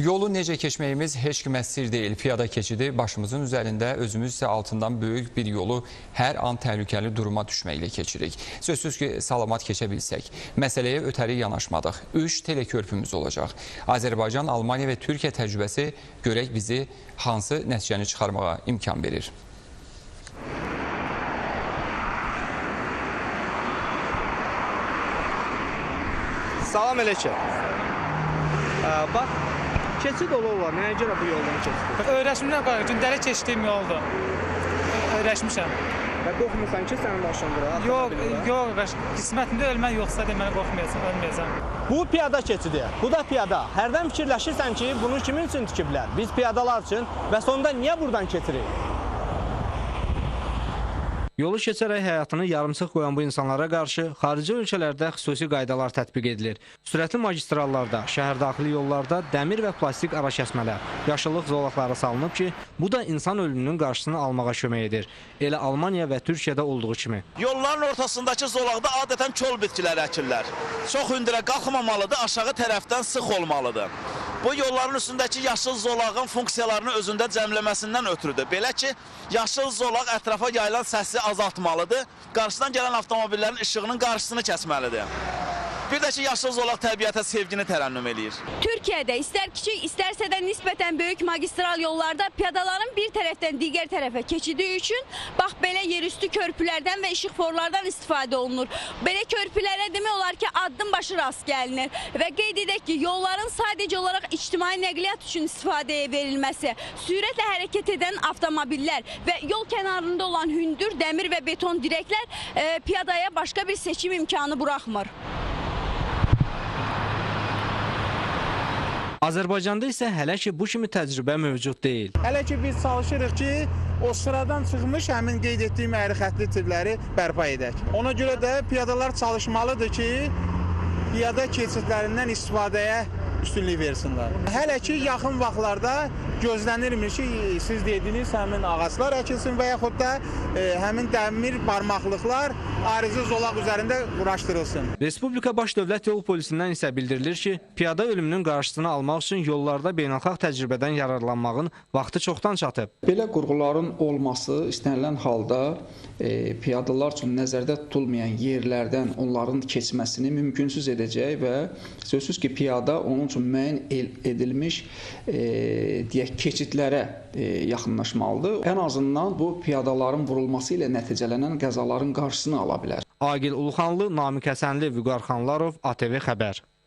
Yolu necə keçməyimiz heç kimə sir deyil. Piyada keçidi başımızın üzərində, özümüz isə altından böyük bir yolu hər an təhlükəli duruma düşməklə keçirik. Sözsüz ki, salamat keçə bilsək. Məsələyə ötəri yanaşmadıq. Üç telekörpümüz olacaq. Azərbaycan, Almaniya və Türkiyə təcrübəsi görək bizi hansı nəticəni çıxarmağa imkan verir. Salam Ələkə. Ə, bax, keçid yolu var. Nəyə görə bu yoldan keçdin? Öyrəşmişəm qaqa, gündəlik keçdiyim yoldur. Öyrəşmişəm. Və qorxmursan ki, sənin başın bura? Yox, yox qaqa, qismətimdə ölmək yoxsa deməli qorxmayacam, ölməyəcəm. Bu piyada keçidi. Bu da piyada. Hərdən fikirləşirsən ki, bunu kimin üçün tikiblər? Biz piyadalar üçün və sonda niyə buradan keçirik? Yolu keçərək həyatını yarımçıq qoyan bu insanlara qarşı xarici ölkələrdə xüsusi qaydalar tətbiq edilir. Sürətli magistrallarda, şəhərdaxili yollarda dəmir və plastik arakəsmələr, yaşıllıq zolaqları salınıb ki, bu da insan ölümünün qarşısını almağa kömək edir. Elə Almaniya və Türkiyədə olduğu kimi. Yolların ortasındakı zolaqda adətən kol bitkiləri əkirlər. Çox hündürə qalxmamalıdır, aşağı tərəfdən sıx olmalıdır. Bu yolların üstündəki yaşıl zolağın funksiyalarını özündə cəmləməsindən ötürüdür. Belə ki, yaşıl zolaq ətrafa yayılan səsi azaltmalıdır, qarşıdan gələn avtomobillərin işığının qarşısını kəsməlidir. Bir də ki, yaşıl zolaq təbiətə sevgini tərənnüm eləyir. Türkiyədə istər kiçik, istərsə də nisbətən böyük magistral yollarda piyadaların bir tərəfdən digər tərəfə keçidi üçün bax belə yerüstü körpülərdən və işıqforlardan istifadə olunur. Belə körpülərə demək olar ki, addım başı rast gəlinir və qeyd edək ki, yolların sadəcə olaraq ictimai nəqliyyat üçün istifadəyə verilməsi, sürətlə hərəkət edən avtomobillər və yol kənarında olan hündür dəmir və beton dirəklər e, piyadaya başqa bir seçim imkanı buraxmır. Azərbaycanda isə hələ ki bu kimi təcrübə mövcud deyil. Hələ ki biz çalışırıq ki, o sıradan çıxmış həmin qeyd etdiyim əyrı xəttli tirləri bərpa edək. Ona görə də piyadalar çalışmalıdır ki, piyada keçidlərindən istifadəyə üstünlük versinlər. Hələ ki yaxın vaxtlarda gözlənilmir ki, siz dediyiniz həmin ağaclar əkilsin və yaxud da e, həmin dəmir barmaqlıqlar ayrıcı zolaq üzərində quraşdırılsın. Respublika Baş Dövlət Yol Polisindən isə bildirilir ki, piyada ölümünün qarşısını almaq üçün yollarda beynəlxalq təcrübədən yararlanmağın vaxtı çoxdan çatıb. Belə qurğuların olması istənilən halda e, piyadalar üçün nəzərdə tutulmayan yerlərdən onların keçməsini mümkünsüz edəcək və sözsüz ki, piyada onun üçün müəyyən edilmiş e, deyək keçidlərə e, yaxınlaşmalıdır. Ən azından bu piyadaların vurulması ilə nəticələnən qəzaların qarşısını ala bilər. Agil Uluxanlı, Namiq Həsənli, Vüqar Xanlarov, ATV xəbər.